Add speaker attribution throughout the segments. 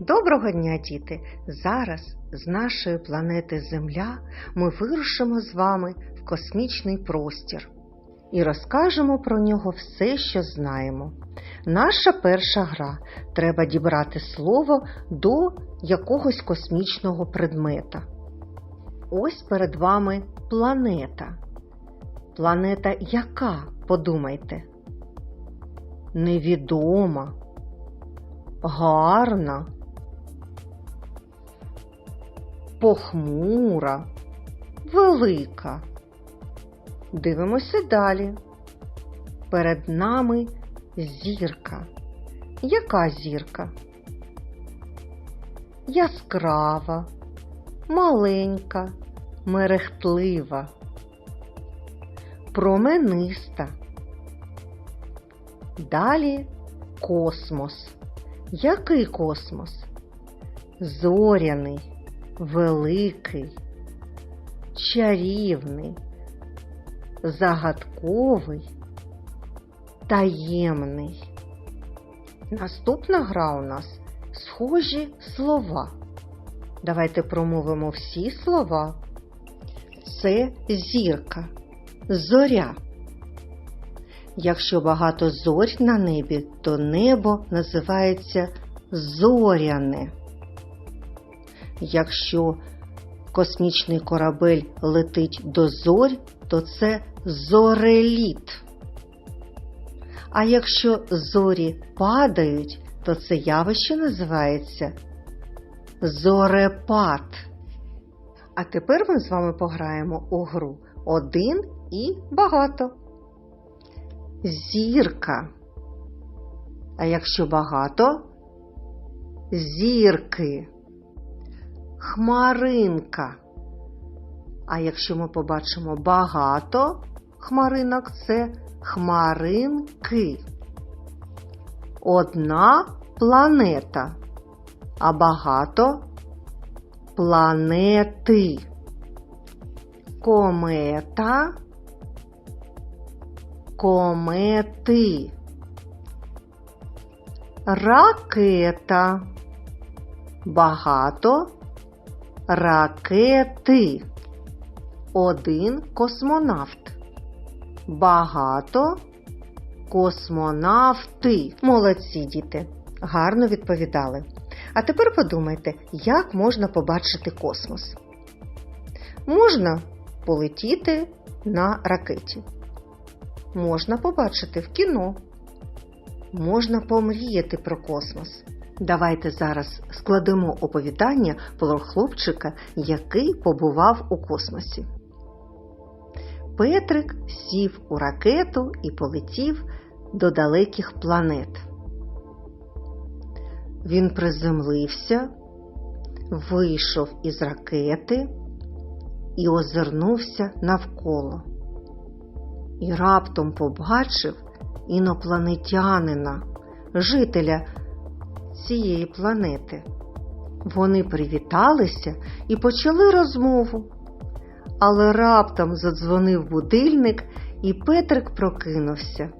Speaker 1: Доброго дня, діти! Зараз з нашої планети Земля ми вирушимо з вами в космічний простір і розкажемо про нього все, що знаємо. Наша перша гра треба дібрати слово до якогось космічного предмета. Ось перед вами планета. Планета яка, подумайте? Невідома, гарна, похмура, велика. Дивимося далі. Перед нами зірка. Яка зірка? Яскрава, маленька, мерехтлива, промениста. Далі космос. Який космос? Зоряний, великий, чарівний, загадковий, таємний. Наступна гра у нас схожі слова. Давайте промовимо всі слова. Це зірка, зоря. Якщо багато зорь на небі, то небо називається зоряне. Якщо космічний корабель летить до зорь, то це зореліт. А якщо зорі падають, то це явище називається зорепад. А тепер ми з вами пограємо у гру один і багато. Зірка. А якщо багато зірки. Хмаринка. А якщо ми побачимо багато хмаринок, це хмаринки. Одна планета, а багато планети. Комета комети. Ракета. Багато ракети. Один космонавт. Багато космонавти. Молодці діти. Гарно відповідали. А тепер подумайте, як можна побачити космос. Можна полетіти на ракеті можна побачити в кіно. Можна помріяти про космос. Давайте зараз складемо оповідання про хлопчика, який побував у космосі. Петрик сів у ракету і полетів до далеких планет. Він приземлився, вийшов із ракети і озирнувся навколо і раптом побачив інопланетянина, жителя цієї планети. Вони привіталися і почали розмову. Але раптом задзвонив будильник, і Петрик прокинувся.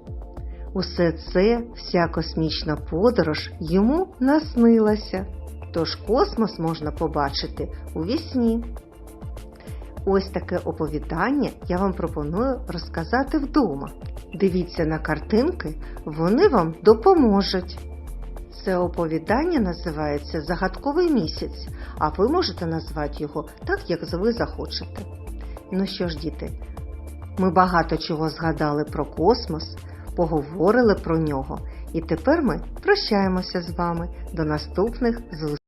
Speaker 1: Усе це, вся космічна подорож йому наснилася, тож космос можна побачити у вісні. Ось таке оповідання я вам пропоную розказати вдома. Дивіться на картинки, вони вам допоможуть. Це оповідання називається Загадковий місяць, а ви можете назвати його так, як ви захочете. Ну що ж, діти, ми багато чого згадали про космос, поговорили про нього, і тепер ми прощаємося з вами до наступних зустрічей.